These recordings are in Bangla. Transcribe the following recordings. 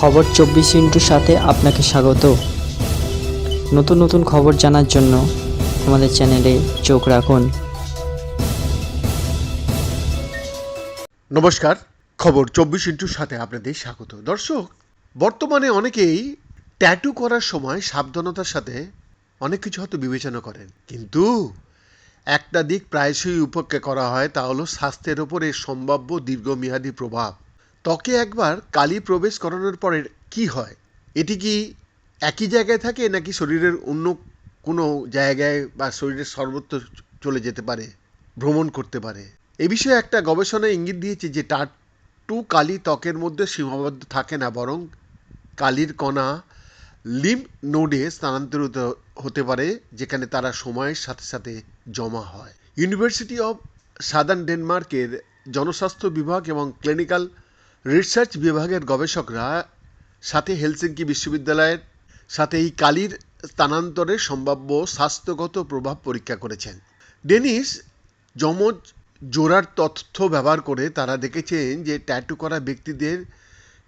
খবর চব্বিশ ইন্টুর সাথে আপনাকে স্বাগত। নতুন নতুন খবর জানার জন্য আমাদের চ্যানেলে চোখ রাখুন। নমস্কার, খবর চব্বিশ ইন্টুর সাথে আপনাদের স্বাগত। দর্শক, বর্তমানে অনেকেই ট্যাটু করার সময় সাবধানতার সাথে অনেক কিছু হয়তো বিবেচনা করেন। কিন্তু একটা দিক প্রায়শই উপেক্ষা করা হয়, তা হলো স্বাস্থ্যের ওপর সম্ভাব্য দীর্ঘমেয়াদী প্রভাব। ত্বকে একবার কালি প্রবেশ করানোর পরে কি হয়? এটি কি একই জায়গায় থাকে নাকি শরীরের অন্য কোনো জায়গায় বা শরীরের সর্বত্র চলে যেতে পারে, ভ্রমণ করতে পারে? এ বিষয়ে একটা গবেষণায় ইঙ্গিত দিয়েছে যে টাট্টু কালি ত্বকের মধ্যে সীমাবদ্ধ থাকে না, বরং কালির কণা লিম নোডে স্থানান্তরিত হতে পারে, যেখানে তারা সময়ের সাথে সাথে জমা হয়। ইউনিভার্সিটি অফ সাদার্ন ডেনমার্কের জনস্বাস্থ্য বিভাগ এবং ক্লিনিক্যাল রিসার্চ বিভাগের গবেষকরা সাথে হেলসিঙ্কি বিশ্ববিদ্যালয়ের, সাথে এই কালির স্থানান্তরের সম্ভাব্য স্বাস্থ্যগত প্রভাব পরীক্ষা করেছেন। ডেনিস যমজ জোড়ার তথ্য ব্যবহার করে তারা দেখেছেন যে ট্যাটু করা ব্যক্তিদের,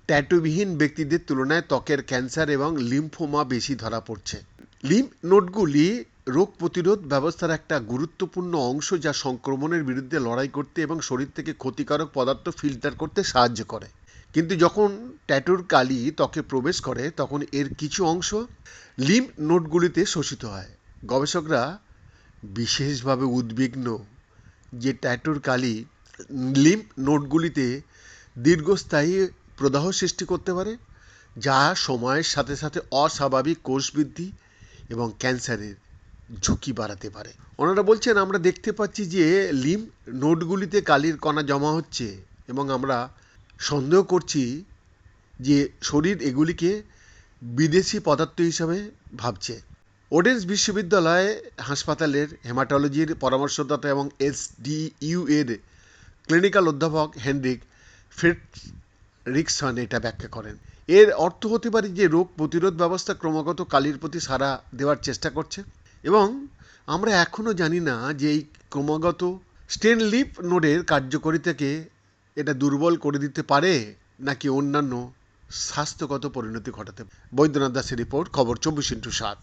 ট্যাটুবিহীন ব্যক্তিদের তুলনায় ত্বকের ক্যান্সার এবং লিম্ফোমা বেশি ধরা পড়ছে। লিম্ফ নোডগুলি রোগ প্রতিরোধ ব্যবস্থার একটা গুরুত্বপূর্ণ অংশ যা সংক্রমণের বিরুদ্ধে লড়াই করতে এবং শরীর থেকে ক্ষতিকারক পদার্থ ফিল্টার করতে সাহায্য করে। কিন্তু যখন ট্যাটুর কালি ত্বকে প্রবেশ করে, তখন এর কিছু অংশ লিম নোটগুলিতে শোষিত হয়। গবেষকরা বিশেষভাবে উদ্বিগ্ন যে ট্যাটুর কালি লিম্ফ নোটগুলিতে দীর্ঘস্থায়ী প্রদাহ সৃষ্টি করতে পারে, যা সময়ের সাথে সাথে অস্বাভাবিক কোষ বৃদ্ধি এবং ক্যান্সারের ঝুঁকি বাড়াতে পারে। ওনারা বলছেন, আমরা দেখতে পাচ্ছি যে লিম নোটগুলিতে কালির কণা জমা হচ্ছে এবং আমরা সন্দেহ করছি যে শরীর এগুলিকে বিদেশি পদার্থ হিসাবে ভাবছে। ওডেন্স বিশ্ববিদ্যালয় হাসপাতালের হেমাটোলজির পরামর্শদাতা এবং এসডিইউ এর ক্লিনিক্যাল অধ্যাপক হেনরিক ফ্রিডরিকসন এটা ব্যাখ্যা করেন। এর অর্থ হতে পারে যে রোগ প্রতিরোধ ব্যবস্থা ক্রমাগত কালির প্রতি সাড়া দেওয়ার চেষ্টা করছে। এবং আমরা এখনও জানি না যে এই ক্রমাগত স্টেনলিপ নোডের কার্যকরিতাকে এটা দুর্বল করে দিতে পারে নাকি অন্যান্য স্বাস্থ্যগত পরিণতি ঘটাতে বৈদ্যনাথ দাসের রিপোর্ট, খবর চব্বিশ ইন্টু সাত।